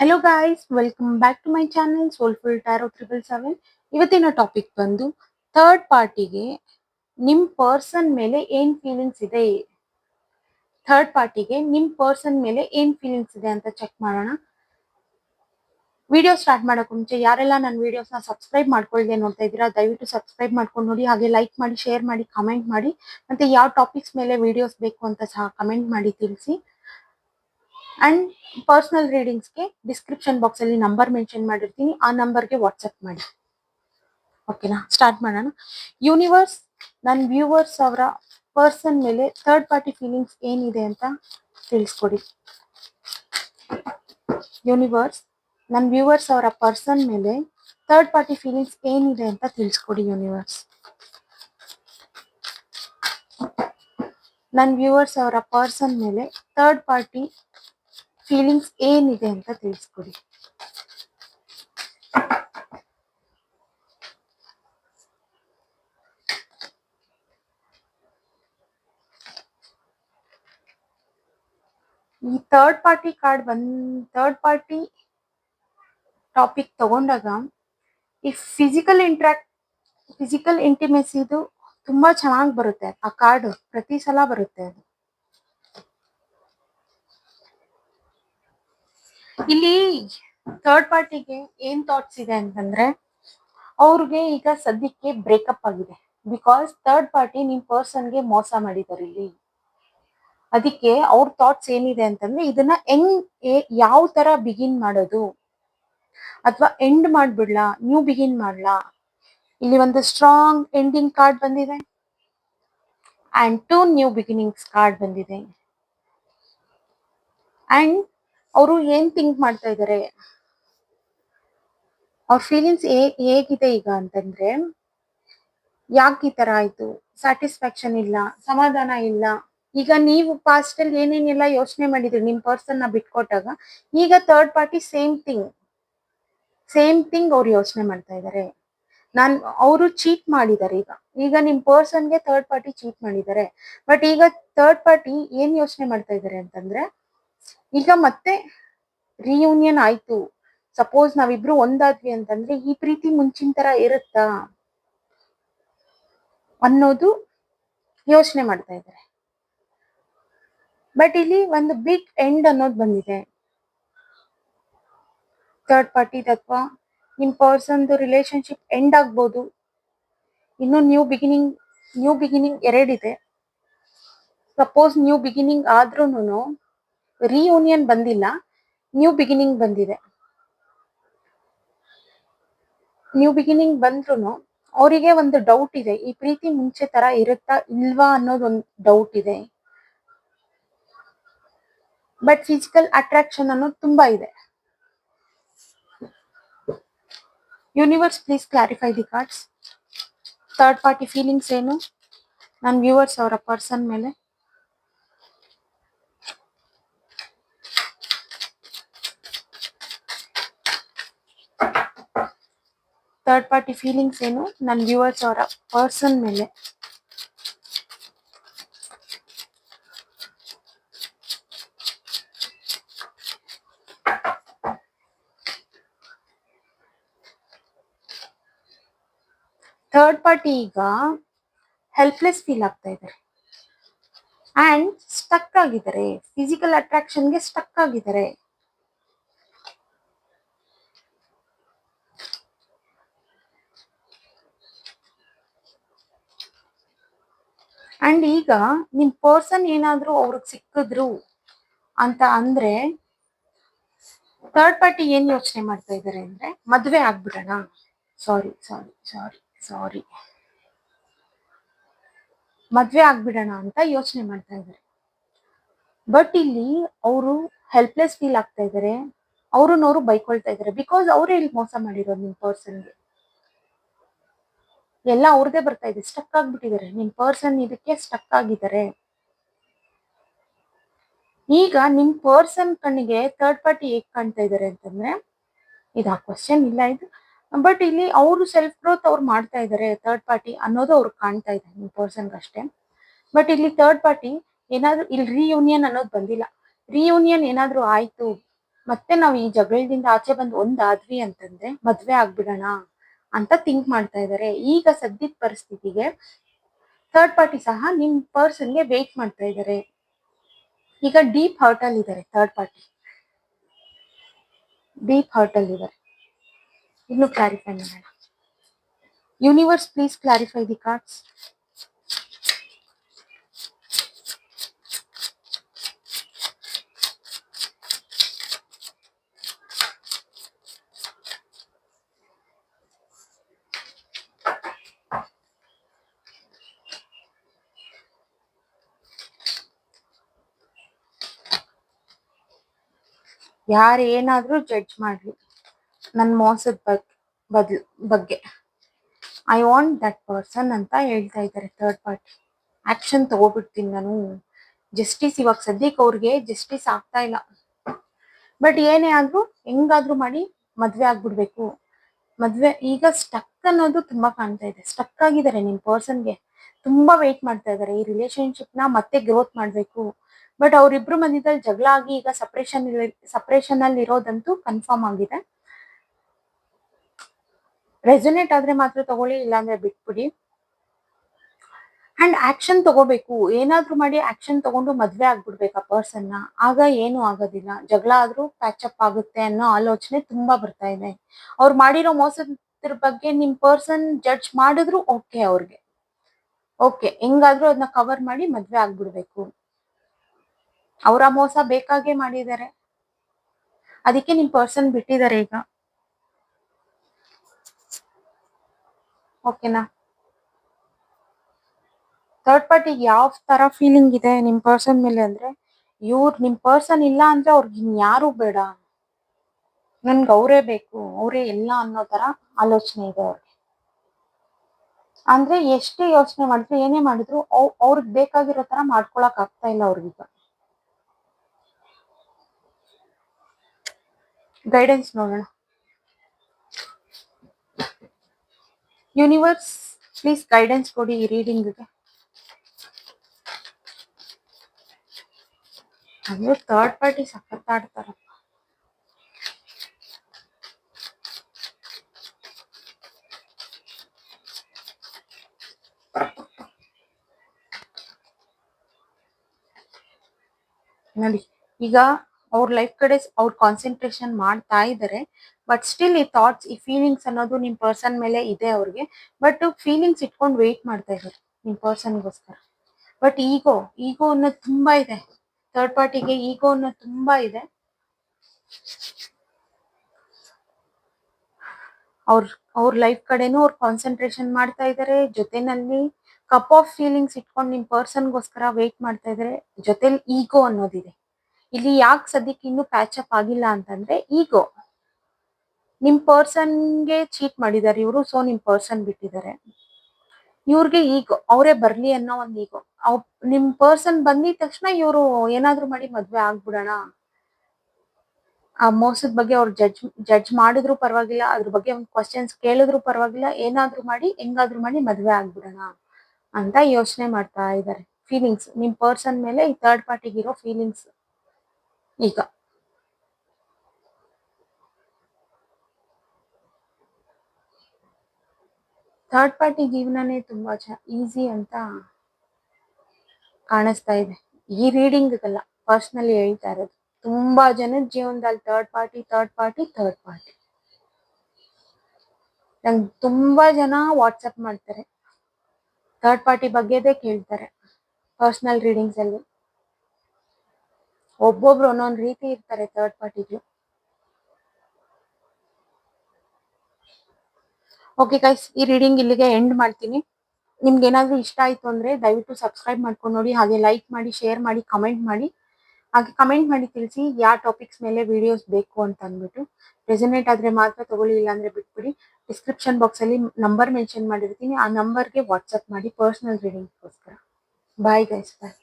Hello guys welcome back to my channel soulful tarot triple seven ಇವತ್ತಿನ topic ಬಂದು third ಪಾರ್ಟಿಗೆ ನಿಮ್ಮ person ಮೇಲೆ ಏನ್ ಫೀಲಿಂಗ್ಸ್ ಇದೆ? ಥರ್ಡ್ ಪಾರ್ಟಿಗೆ ನಿಮ್ಮ ಪರ್ಸನ್ ಮೇಲೆ ಏನ್ ಫೀಲಿಂಗ್ಸ್ ಇದೆ ಅಂತ ಚೆಕ್ ಮಾಡೋಣ. ವಿಡಿಯೋ ಸ್ಟಾರ್ಟ್ ಮಾಡೋಕೆ ಮುಂಚೆ ಯಾರೆಲ್ಲ ನನ್ನ ವಿಡಿಯೋಸ್ನ ಸಬ್ಸ್ಕ್ರೈಬ್ ಮಾಡ್ಕೊಳ್ಳದೆ ನೋಡ್ತಾ ಇದ್ದೀರಾ, ದಯವಿಟ್ಟು ಸಬ್ಸ್ಕ್ರೈಬ್ ಮಾಡ್ಕೊಂಡು ನೋಡಿ, ಹಾಗೆ ಲೈಕ್ ಮಾಡಿ ಶೇರ್ ಮಾಡಿ ಕಮೆಂಟ್ ಮಾಡಿ, ಮತ್ತೆ ಯಾವ ಟಾಪಿಕ್ಸ್ ಮೇಲೆ ವಿಡಿಯೋಸ್ ಬೇಕು ಅಂತ ಸಹ ಕಮೆಂಟ್ ಮಾಡಿ ತಿಳಿಸಿ. ಅಂಡ್ ಪರ್ಸನಲ್ ರೀಡಿಂಗ್ಸ್ಗೆ ಡಿಸ್ಕ್ರಿಪ್ಷನ್ ಬಾಕ್ಸ್ ಅಲ್ಲಿ ನಂಬರ್ ಮೆನ್ಷನ್ ಮಾಡಿರ್ತೀನಿ. ಆ ನಂಬರ್ಗೆ ವಾಟ್ಸಪ್ ಮಾಡಿ. ಓಕೆನಾ ಸ್ಟಾರ್ಟ್ ಮಾಡೋಣ. ಯೂನಿವರ್ಸ್ ನನ್ನ ವ್ಯೂವರ್ಸ್ ಅವರ ಪರ್ಸನ್ ಮೇಲೆ ಥರ್ಡ್ ಪಾರ್ಟಿ ಫೀಲಿಂಗ್ಸ್ ಏನಿದೆ ಅಂತ ತಿಳಿಸ್ಕೊಡಿ. ಯೂನಿವರ್ಸ್ ನನ್ನ ವ್ಯೂವರ್ಸ್ ಅವರ ಪರ್ಸನ್ ಮೇಲೆ ಥರ್ಡ್ ಪಾರ್ಟಿ ಫೀಲಿಂಗ್ಸ್ ಏನಿದೆ ಅಂತ ತಿಳಿಸ್ಕೊಡಿ ಯೂನಿವರ್ಸ್ ನನ್ನ ವ್ಯೂವರ್ಸ್ ಅವರ ಪರ್ಸನ್ ಮೇಲೆ ಥರ್ಡ್ ಪಾರ್ಟಿ ಫೀಲಿಂಗ್ಸ್ ಏನಿದೆ ಅಂತ ತಿಳಿಸ್ಕೊಡಿ. ಈ ಥರ್ಡ್ ಪಾರ್ಟಿ ಕಾರ್ಡ್ ಬಂದ್ ಥರ್ಡ್ ಪಾರ್ಟಿ ಟಾಪಿಕ್ ತಗೊಂಡಾಗ ಈ ಫಿಸಿಕಲ್ ಇಂಟ್ರಾಕ್ಟ್ ಫಿಸಿಕಲ್ ಇಂಟಿಮೆಸಿದು ತುಂಬಾ ಚೆನ್ನಾಗಿ ಬರುತ್ತೆ. ಆ ಕಾರ್ಡ್ ಪ್ರತಿ ಸಲ ಬರುತ್ತೆ ಅದು. ಇಲ್ಲಿ ಥರ್ಡ್ ಪಾರ್ಟಿಗೆ ಏನ್ ಥಾಟ್ಸ್ ಇದೆ ಅಂತಂದ್ರೆ, ಅವ್ರಿಗೆ ಈಗ ಸದ್ಯಕ್ಕೆ ಬ್ರೇಕಪ್ ಆಗಿದೆ. ಬಿಕಾಸ್ ಥರ್ಡ್ ಪಾರ್ಟಿ ನಿಮ್ ಪರ್ಸನ್ಗೆ ಮೋಸ ಮಾಡಿದಾರೆ ಇಲ್ಲಿ. ಅದಕ್ಕೆ ಅವ್ರ ಥಾಟ್ಸ್ ಏನಿದೆ ಅಂತಂದ್ರೆ, ಇದನ್ನ ಹೆಂಗ್ ಯಾವ ತರ ಬಿಗಿನ್ ಮಾಡೋದು? ಅಥವಾ ಎಂಡ್ ಮಾಡ್ಬಿಡ್ಲಾ? ನ್ಯೂ ಬಿಗಿನ್ ಮಾಡ್ಲಾ? ಇಲ್ಲಿ ಒಂದು ಸ್ಟ್ರಾಂಗ್ ಎಂಡಿಂಗ್ ಕಾರ್ಡ್ ಬಂದಿದೆ. And two new beginnings card ಬಂದಿದೆ. ಅಂಡ್ ಅವರು ಏನ್ ಥಿಂಕ್ ಮಾಡ್ತಾ ಇದ್ದಾರೆ ಅವ್ರ ಫೀಲಿಂಗ್ಸ್ ಹೇಗಿದೆ ಈಗ ಅಂತಂದ್ರೆ, ಯಾಕೆ ಈ ತರ ಆಯ್ತು? ಸ್ಯಾಟಿಸ್ಫ್ಯಾಕ್ಷನ್ ಇಲ್ಲ, ಸಮಾಧಾನ ಇಲ್ಲ. ಈಗ ನೀವು ಪಾಸ್ಟ್ ಅಲ್ಲಿ ಏನೇನೆಲ್ಲ ಯೋಚನೆ ಮಾಡಿದ್ರಿ ನಿಮ್ ಪರ್ಸನ್ನ ಬಿಟ್ಕೊಟ್ಟಾಗ, ಈಗ third party same thing same thing ಅವ್ರು ಯೋಚನೆ ಮಾಡ್ತಾ ಇದ್ದಾರೆ ನಾನ್, ಅವರು ಚೀಟ್ ಮಾಡಿದ್ದಾರೆ ಈಗ. ಈಗ ನಿಮ್ ಪರ್ಸನ್ಗೆ ಥರ್ಡ್ ಪಾರ್ಟಿ ಚೀಟ್ ಮಾಡಿದ್ದಾರೆ ಬಟ್ ಈಗ ಥರ್ಡ್ ಪಾರ್ಟಿ ಏನ್ ಯೋಚನೆ ಮಾಡ್ತಾ ಇದ್ದಾರೆ ಅಂತಂದ್ರೆ ಈಗ ಮತ್ತೆ ರಿಯೂನಿಯನ್ ಆಯ್ತು. ಸಪೋಸ್ ನಾವಿಬ್ರು ಒಂದಾದ್ವಿ ಅಂತಂದ್ರೆ ಈ ಪ್ರೀತಿ ಮುಂಚಿನ ತರ ಇರುತ್ತಾ? ಅನ್ನೋದು ಯೋಚನೆ ಮಾಡ್ತಾ ಇದ್ದಾರೆ. ಬಟ್ ಇಲ್ಲಿ ಒಂದು ಬಿಗ್ ಎಂಡ್ ಅನ್ನೋದು ಬಂದಿದೆ. ಥರ್ಡ್ ಪಾರ್ಟಿ ಅಥವಾ ನಿಮ್ ಪರ್ಸನ್ದು ರಿಲೇಶನ್ಶಿಪ್ ಎಂಡ್ ಆಗ್ಬೋದು. ಇನ್ನು ನ್ಯೂ ಬಿಗಿನಿಂಗ್ ನ್ಯೂ ಬಿಗಿನಿಂಗ್ ಎರಡಿದೆ. ಸಪೋಸ್ ನ್ಯೂ ಬಿಗಿನಿಂಗ್ ಆದ್ರೂನು ರಿಯೂನಿಯನ್ ಬಂದಿಲ್ಲ ನ್ಯೂ ಬಿಗಿನಿಂಗ್ ಬಂದಿದೆ. ನ್ಯೂ ಬಿಗಿನಿಂಗ್ ಬಂದ್ರು ಅವರಿಗೆ ಒಂದು ಡೌಟ್ ಇದೆ, ಈ ಪ್ರೀತಿ ಮುಂಚೆ ತರ ಇರುತ್ತಾ ಇಲ್ವಾ ಅನ್ನೋದೊಂದು ಡೌಟ್ ಇದೆ. ಬಟ್ ಫಿಸಿಕಲ್ ಅಟ್ರಾಕ್ಷನ್ ಅನ್ನೋದು ತುಂಬಾ ಇದೆ. Universe please clarify the cards third party feelings ಏನು? ನನ್ನ ವ್ಯೂವರ್ಸ್ ಅವರ ಪರ್ಸನ್ ಮೇಲೆ. ಥರ್ಡ್ ಪಾರ್ಟಿ ಫೀಲಿಂಗ್ಸ್ ಏನು? ನನ್ನ ವ್ಯೂವರ್ಸ್ ಅವರ ಪರ್ಸನ್ ಮೇಲೆ. ಥರ್ಡ್ ಪಾರ್ಟಿ ಈಗ ಹೆಲ್ಪ್ಲೆಸ್ ಫೀಲ್ ಆಗ್ತಾ ಇದ್ದಾರೆ. ಆ್ಯಂಡ್ ಸ್ಟಕ್ ಆಗಿದ್ದಾರೆ. ಫಿಸಿಕಲ್ ಅಟ್ರಾಕ್ಷನ್ಗೆ ಸ್ಟಕ್ ಆಗಿದ್ದಾರೆ. ಅಂಡ್ ಈಗ ನಿಮ್ ಪರ್ಸನ್ ಏನಾದ್ರೂ ಅವ್ರಿಗೆ ಸಿಕ್ಕಿದ್ರು ಅಂತ ಅಂದ್ರೆ ಥರ್ಡ್ ಪಾರ್ಟಿ ಏನ್ ಯೋಚನೆ ಮಾಡ್ತಾ ಇದ್ದಾರೆ ಅಂದ್ರೆ ಮದ್ವೆ ಆಗ್ಬಿಡೋಣ. ಸಾರಿ ಸಾರಿ ಸಾರಿ ಸಾರಿ ಮದ್ವೆ ಆಗ್ಬಿಡೋಣ ಅಂತ ಯೋಚನೆ ಮಾಡ್ತಾ ಇದ್ದಾರೆ ಬಟ್ ಇಲ್ಲಿ ಅವರು ಹೆಲ್ಪ್ಲೆಸ್ ಫೀಲ್ ಆಗ್ತಾ ಇದ್ದಾರೆ ಅವ್ರನ್ನವರು ಬೈಕೊಳ್ತಾ ಇದ್ದಾರೆ ಬಿಕಾಸ್ ಅವರೇ ಇಲ್ಲಿ ಮೋಸ ಮಾಡಿರೋದು ನಿಮ್ ಪರ್ಸನ್ಗೆ ಎಲ್ಲ ಅವ್ರದೇ ಬರ್ತಾ ಇದೆ. ಸ್ಟಕ್ ಆಗ್ಬಿಟ್ಟಿದ್ದಾರೆ. ನಿಮ್ ಪರ್ಸನ್ ಇದಕ್ಕೆ ಸ್ಟಕ್ ಆಗಿದ್ದಾರೆ. ಈಗ ನಿಮ್ ಪರ್ಸನ್ ಕಣ್ಣಿಗೆ ಥರ್ಡ್ ಪಾರ್ಟಿ ಹೇಗ್ ಕಾಣ್ತಾ ಇದ್ದಾರೆ ಅಂತಂದ್ರೆ, ಇದು ಆ ಕ್ವಶನ್ ಇಲ್ಲ ಇದು. ಬಟ್ ಇಲ್ಲಿ ಅವರು ಸೆಲ್ಫ್ ಗ್ರೋತ್ ಅವ್ರು ಮಾಡ್ತಾ ಇದ್ದಾರೆ ಥರ್ಡ್ ಪಾರ್ಟಿ ಅನ್ನೋದು ಅವ್ರು ಕಾಣ್ತಾ ಇದೆ, ನಿಮ್ ಪರ್ಸನ್ಗೆ ಅಷ್ಟೇ. ಬಟ್ ಇಲ್ಲಿ ಥರ್ಡ್ ಪಾರ್ಟಿ ಏನಾದ್ರು, ಇಲ್ಲಿ ರಿಯೂನಿಯನ್ ಅನ್ನೋದು ಬಂದಿಲ್ಲ. ರೀಯೂನಿಯನ್ ಏನಾದ್ರು ಆಯ್ತು, ಮತ್ತೆ ನಾವು ಈ ಜಗಳದಿಂದ ಆಚೆ ಬಂದು ಒಂದಾದ್ವಿ ಅಂತಂದ್ರೆ ಮದ್ವೆ ಆಗ್ಬಿಡೋಣ. ಅಂತ ಥಿಂಕ್ ಮಾಡ್ತಾ ಇದ್ದಾರೆ ಈಗ ಸದ್ಯದ ಪರಿಸ್ಥಿತಿಗೆ ಥರ್ಡ್ ಪಾರ್ಟಿ ಸಹ ನಿಮ್ ಪರ್ಸನ್ಗೆ ವೇಟ್ ಮಾಡ್ತಾ ಇದ್ದಾರೆ ಈಗ ಡೀಪ್ ಹರ್ಟ್ ಅಲ್ಲಿ ಇದ್ದಾರೆ ಥರ್ಡ್ ಪಾರ್ಟಿ ಡೀಪ್ ಹರ್ಟ್ ಅಲ್ಲಿ ಇದ್ದಾರೆ ಇನ್ನು ಕ್ಲಾರಿಫೈ ಮಾಡೋಣ. Universe please clarify the cards ಯಾರು ಏನಾದ್ರೂ ಜಡ್ಜ್ ಮಾಡ್ಲಿ. ನನ್ನ ಮೋಸದ ಬಗ್ಗೆ ಬದ್ಲು, ಬಗ್ಗೆ. ಐ ವಾಂಟ್ ದಟ್ ಪರ್ಸನ್ ಅಂತ ಹೇಳ್ತಾ ಇದ್ದಾರೆ ಥರ್ಡ್ ಪಾರ್ಟಿ ಆಕ್ಷನ್ ತಗೋಬಿಡ್ತೀನಿ ನಾನು. ಜಸ್ಟಿಸ್ ಇವಾಗ ಸದ್ಯಕ್ಕೆ ಅವ್ರಿಗೆ ಜಸ್ಟಿಸ್ ಆಗ್ತಾ ಇಲ್ಲ. ಬಟ್ ಏನೇ ಆದ್ರೂ ಹೆಂಗಾದ್ರೂ ಮಾಡಿ ಮದ್ವೆ ಆಗ್ಬಿಡ್ಬೇಕು. ಮದ್ವೆ, ಈಗ ಸ್ಟಕ್ ಅನ್ನೋದು ತುಂಬಾ ಕಾಣ್ತಾ ಇದೆ. ಸ್ಟಕ್ ಆಗಿದ್ದಾರೆ ನಿಮ್ ಪರ್ಸನ್ಗೆ ತುಂಬಾ ವೇಟ್ ಮಾಡ್ತಾ ಇದ್ದಾರೆ ಈ ರಿಲೇಶನ್ಶಿಪ್ನ ಮತ್ತೆ ಗ್ರೋತ್ ಮಾಡ್ಬೇಕು. ಬಟ್ ಅವ್ರಿಬ್ರು ಮಧ್ಯದಲ್ಲಿ ಜಗಳ ಆಗಿ ಈಗ ಸಪ್ರೇಷನ್ ಸಪ್ರೇಷನ್ ಅಲ್ಲಿ ಇರೋದಂತೂ ಕನ್ಫರ್ಮ್ ಆಗಿದೆ. ರೆಸೊನೇಟ್ ಆದ್ರೆ ಮಾತ್ರ ತಗೊಳ್ಳಿ, ಇಲ್ಲಾಂದ್ರೆ ಬಿಟ್ಬಿಡಿ. ಅಂಡ್ ಆಕ್ಷನ್ ತಗೋಬೇಕು. ಏನಾದ್ರೂ ಮಾಡಿ ಆಕ್ಷನ್ ತಗೊಂಡು ಮದ್ವೆ ಆಗ್ಬಿಡ್ಬೇಕು ಆ ಪರ್ಸನ್ ಆಗ ಏನು ಆಗೋದಿಲ್ಲ. ಜಗಳ ಆದ್ರೂ ಪ್ಯಾಚಪ್ ಆಗುತ್ತೆ ಅನ್ನೋ ಆಲೋಚನೆ ತುಂಬಾ ಬರ್ತಾ ಇದೆ. ಅವ್ರು ಮಾಡಿರೋ ಮೋಸದ ಬಗ್ಗೆ ನಿಮ್ ಪರ್ಸನ್ ಜಡ್ಜ್ ಮಾಡಿದ್ರು ಓಕೆ ಅವ್ರಿಗೆ. ಓಕೆ ಹೆಂಗಾದ್ರೂ ಅದನ್ನ ಕವರ್ ಮಾಡಿ ಮದ್ವೆ ಆಗ್ಬಿಡ್ಬೇಕು. ಅವರ ಮೋಸ ಬೇಕಾಗೇ ಮಾಡಿದ್ದಾರೆ. ಅದಕ್ಕೆ ನಿಮ್ ಪರ್ಸನ್ ಬಿಟ್ಟಿದ್ದಾರೆ ಈಗ. ಓಕೆನಾ ಥರ್ಡ್ ಪಾರ್ಟಿಗೆ ಯಾವ ತರ ಫೀಲಿಂಗ್ ಇದೆ ನಿಮ್ ಪರ್ಸನ್ ಮೇಲೆ ಅಂದ್ರೆ, ಇವ್ರು ನಿಮ್ ಪರ್ಸನ್ ಇಲ್ಲ ಅಂದ್ರೆ ಅವ್ರಿಗೆ ಇನ್ಯಾರು ಬೇಡ. ನನ್ಗೆ ಅವರೇ ಬೇಕು, ಅವರೇ ಇಲ್ಲ ಅನ್ನೋ ತರ ಆಲೋಚನೆ ಇದೆ ಅವ್ರಿಗೆ. ಅಂದ್ರೆ ಎಷ್ಟೇ ಯೋಚನೆ ಮಾಡಿದ್ರು ಏನೇ ಮಾಡಿದ್ರು, ಅವ್ ಅವ್ರಿಗೆ ಬೇಕಾಗಿರೋ ತರ ಮಾಡ್ಕೊಳಕ್ ಆಗ್ತಾ ಇಲ್ಲ ಅವ್ರಿಗೀಗ. ಗೈಡೆನ್ಸ್ ನೋಡೋಣ ಯೂನಿವರ್ಸ್ ಪ್ಲೀಸ್ ಗೈಡೆನ್ಸ್ ಕೊಡಿ ಈ ರೀಡಿಂಗ್ಗೆ ಅಂದ್ರೆ ಥರ್ಡ್ ಪಾರ್ಟಿ ಸಖತ್ತಾಡ್ತಾರಪ್ಪ. ನೋಡಿ ಈಗ ಅವ್ರ ಲೈಫ್ ಕಡೆ ಅವ್ರ ಕಾನ್ಸಂಟ್ರೇಷನ್ ಮಾಡ್ತಾ ಇದ್ದಾರೆ ಬಟ್ ಸ್ಟಿಲ್ ಈ ಥಾಟ್ಸ್ ಈ ಫೀಲಿಂಗ್ಸ್ ಅನ್ನೋದು ನಿಮ್ ಪರ್ಸನ್ ಮೇಲೆ ಇದೆ ಅವ್ರಿಗೆ. ಬಟ್ ಫೀಲಿಂಗ್ಸ್ ಇಟ್ಕೊಂಡು ವೇಟ್ ಮಾಡ್ತಾ ಇದ್ದಾರೆ ನಿಮ್ ಪರ್ಸನ್ಗೋಸ್ಕರ ಬಟ್ ಈಗೋ ಈಗೋ ಅನ್ನೋದು ತುಂಬಾ ಇದೆ. ಥರ್ಡ್ ಪಾರ್ಟಿಗೆ ಈಗೋ ಅನ್ನೋದು ತುಂಬಾ ಇದೆ. ಅವ್ರ ಅವ್ರ ಲೈಫ್ ಕಡೆನೂ ಅವ್ರ ಕಾನ್ಸಂಟ್ರೇಷನ್ ಮಾಡ್ತಾ ಇದ್ದಾರೆ ಜೊತೆನಲ್ಲಿ ಕಪ್ ಆಫ್ ಫೀಲಿಂಗ್ಸ್ ಇಟ್ಕೊಂಡು ನಿಮ್ ಪರ್ಸನ್ಗೋಸ್ಕರ ವೇಟ್ ಮಾಡ್ತಾ ಇದಾರೆ. ಜೊತೆಲಿ ಈಗೋ ಅನ್ನೋದಿದೆ ಇಲ್ಲಿ ಯಾಕೆ ಸದ್ಯಕ್ಕೆ ಇನ್ನೂ ಪ್ಯಾಚ್ ಅಪ್ ಆಗಿಲ್ಲ ಅಂತಂದ್ರೆ ಈಗೋ ನಿಮ್ ಪರ್ಸನ್ಗೆ ಚೀಟ್ ಮಾಡಿದ್ದಾರೆ ಇವರು ಸೊ ನಿಮ್ ಪರ್ಸನ್ ಬಿಟ್ಟಿದ್ದಾರೆ ಇವ್ರಿಗೆ ಈಗೋ ಅವರೇ ಬರ್ಲಿ ಅನ್ನೋ ಒಂದು ಈಗೋ ನಿಮ್ ಪರ್ಸನ್ ಬಂದಿದ ತಕ್ಷಣ ಇವರು ಏನಾದ್ರು ಮಾಡಿ ಮದ್ವೆ ಆಗ್ಬಿಡೋಣ. ಆ ಮೋಸದ ಬಗ್ಗೆ ಅವ್ರು ಜಡ್ಜ್ ಜಡ್ಜ್ ಮಾಡಿದ್ರು ಪರವಾಗಿಲ್ಲ, ಅದ್ರ ಬಗ್ಗೆ ಒಂದು ಕ್ವಶನ್ಸ್ ಕೇಳಿದ್ರು ಪರವಾಗಿಲ್ಲ, ಏನಾದ್ರು ಮಾಡಿ, ಹೆಂಗಾದ್ರೂ ಮಾಡಿ ಮದ್ವೆ ಆಗ್ಬಿಡೋಣ ಅಂತ ಯೋಚನೆ ಮಾಡ್ತಾ ಇದ್ದಾರೆ ಫೀಲಿಂಗ್ಸ್ ನಿಮ್ ಪರ್ಸನ್ ಮೇಲೆ ಈ ಥರ್ಡ್ ಪಾರ್ಟಿಗಿರೋ ಫೀಲಿಂಗ್ಸ್ ಈಗ ಥರ್ಡ್ ಪಾರ್ಟಿ ಜೀವನನೇ ತುಂಬಾ ಚ ಈಸಿ ಅಂತ ಕಾಣಿಸ್ತಾ ಇದೆ. ಈ ರೀಡಿಂಗ್ ಅಲ್ಲ ಪರ್ಸ್ನಲಿ ಹೇಳ್ತಾ ಇರೋದು. ತುಂಬಾ ಜನದ ಜೀವನದಲ್ಲಿ third party third party third party ನಂಗೆ ತುಂಬಾ ಜನ ವಾಟ್ಸಪ್ ಮಾಡ್ತಾರೆ. ಥರ್ಡ್ ಪಾರ್ಟಿ ಬಗ್ಗೆದೇ ಕೇಳ್ತಾರೆ. ಪರ್ಸನಲ್ ರೀಡಿಂಗ್ಸ್ ಅಲ್ಲಿ. ಒಬ್ಬೊಬ್ರು ಒಂದೊಂದ್ ರೀತಿ ಇರ್ತಾರೆ ಥರ್ಡ್ ಪಾರ್ಟಿಗೆ ಓಕೆ ಗೈಸ್ ಈ ರೀಡಿಂಗ್ ಇಲ್ಲಿಗೆ ಎಂಡ್ ಮಾಡ್ತೀನಿ. ನಿಮ್ಗೆ ಏನಾದ್ರೂ ಇಷ್ಟ ಆಯ್ತು ಅಂದ್ರೆ ದಯವಿಟ್ಟು ಸಬ್ಸ್ಕ್ರೈಬ್ ಮಾಡ್ಕೊಂಡು ನೋಡಿ, ಹಾಗೆ ಲೈಕ್ ಮಾಡಿ ಶೇರ್ ಮಾಡಿ ಕಮೆಂಟ್ ಮಾಡಿ. ಹಾಗೆ ಕಮೆಂಟ್ ಮಾಡಿ ತಿಳಿಸಿ ಯಾವ ಟಾಪಿಕ್ಸ್ ಮೇಲೆ ವಿಡಿಯೋಸ್ ಬೇಕು ಅಂತ ಅಂದ್ಬಿಟ್ಟು. ರೆಸನೇಟ್ ಆದ್ರೆ ಮಾತ್ರ ತಗೊಳ್ಳಿ ಇಲ್ಲ ಅಂದ್ರೆ ಬಿಟ್ಬಿಡಿ. ಡಿಸ್ಕ್ರಿಪ್ಷನ್ ಬಾಕ್ಸ್ ಅಲ್ಲಿ ನಂಬರ್ ಮೆನ್ಷನ್ ಮಾಡಿರ್ತೀನಿ. ಆ ನಂಬರ್ಗೆ ವಾಟ್ಸಪ್ ಮಾಡಿ ಪರ್ಸನಲ್ ರೀಡಿಂಗ್ಗೋಸ್ಕರ ಬಾಯ್ ಗೈಸ್ ಬಾಯ್